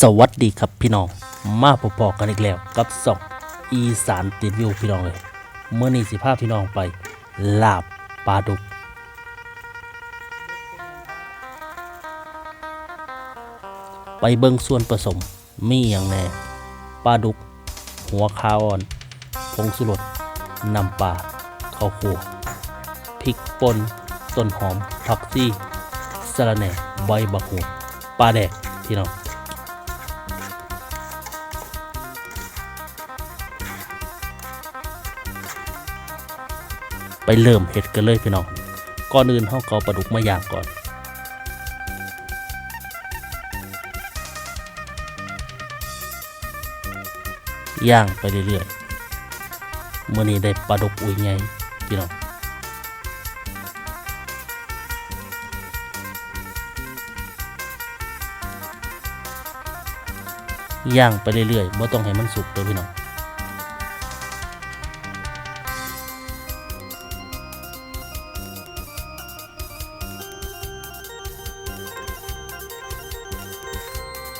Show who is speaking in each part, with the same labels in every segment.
Speaker 1: สวัสดีครับพี่น้อง มาพบๆกันอีกแล้วกับสองอีสานติดวิวพี่น้องเลยเมื่อนี้สิพาพพี่น้องไป ลาบปลาดุก ไปเบิ่งส่วนผสมมีอย่างแน่ปลาดุก หัวคาอ่อนผงสุรสนำปลาข้าวคั่วพริกป่นต้นหอมผักซี่สะระแหน่ใบบักหูปลาแดกพี่น้อง ไปเริ่มเห็ดกันเลยพี่น้องก่อนอื่นเฮาก็เอาปลาดุกมาย่างก่อนย่างไปเรื่อยๆเมื่อนี้ได้ปลาดุกอุ้ยใหญ่พี่น้องย่างไปเรื่อยๆไม่ต้องให้มันสุกเลยพี่น้อง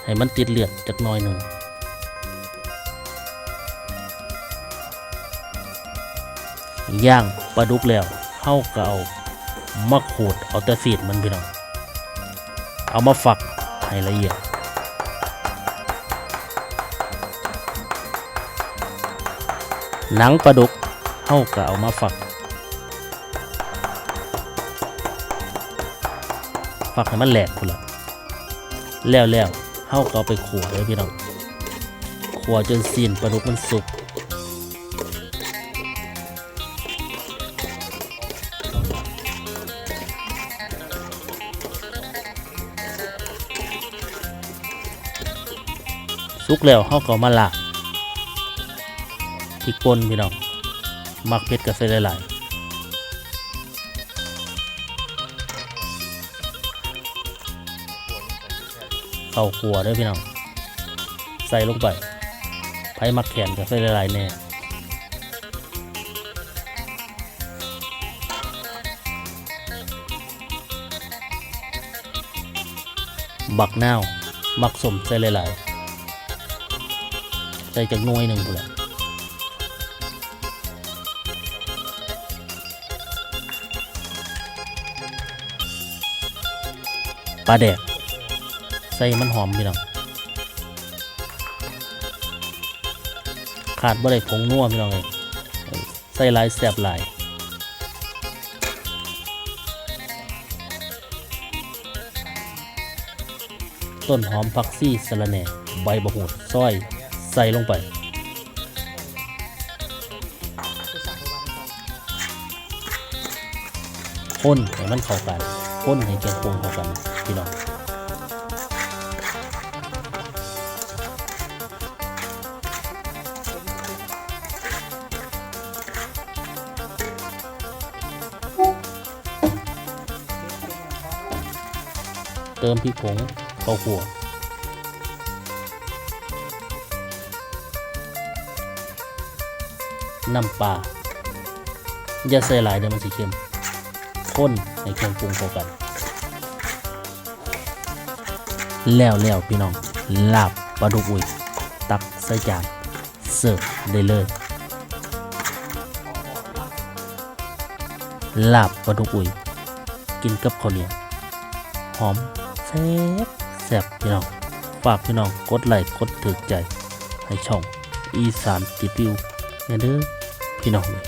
Speaker 1: ให้มันติดเลือดจักหน้อยหนึ่งย่างปลาดุกแล้วเฮาก็เอามาขูดเอาแต่สีดมันพี่น้อง เอามาฝักให้ละเอียด หนังปลาดุกเฮาก็เอามาฝัก ฝักให้มันแหลกพุ่นละแล้วแล้ว เฮาก็เอาไปขั่วเลยพี่น้องขั่วจนซีนปลาดุกมันสุกสุกแล้วเฮาก็เอามาลาบพริกป่นพี่น้องมักเผ็ดก็ใส่หลายๆ เข้าครัวด้อพี่น้อง ใส่ลงไปไผมักแขนก็ใส่หลายแน่บักนาวมักสมใส่หลายๆใส่จากน่วยหนึ่งพุ่นแหละปลาแดก ใส่มันหอมพี่น้องขาดบ่ได้ผงนัวพี่น้องเลยเออใส่ลายแสบลายต้นหอมผักซี่สะระแหน่ใบบะหูดซอย ใส่ลงไปข้นให้มันเข้ากันข้นให้แกงปรุงเข้ากันพี่น้อง เติมพริกผงข้าวคั่วน้ำปลาอย่าใส่หลายเดี๋ยวมันสิเค็มข้นให้เครื่องปรุงเข้ากัน แล้วแล้วพี่น้องลาบปลาดุกอุ้ยตักใส่จานเสิร์ฟได้เลยลาบปลาดุกอุ้ยกินกับข้าวเหนียวหอม แซ่บแซ่บพี่น้องฝากพี่น้องกดไลค์กดถึกใจ ให้ช่องอีสานติดวิวเนี่ยเด้อพี่น้องเลย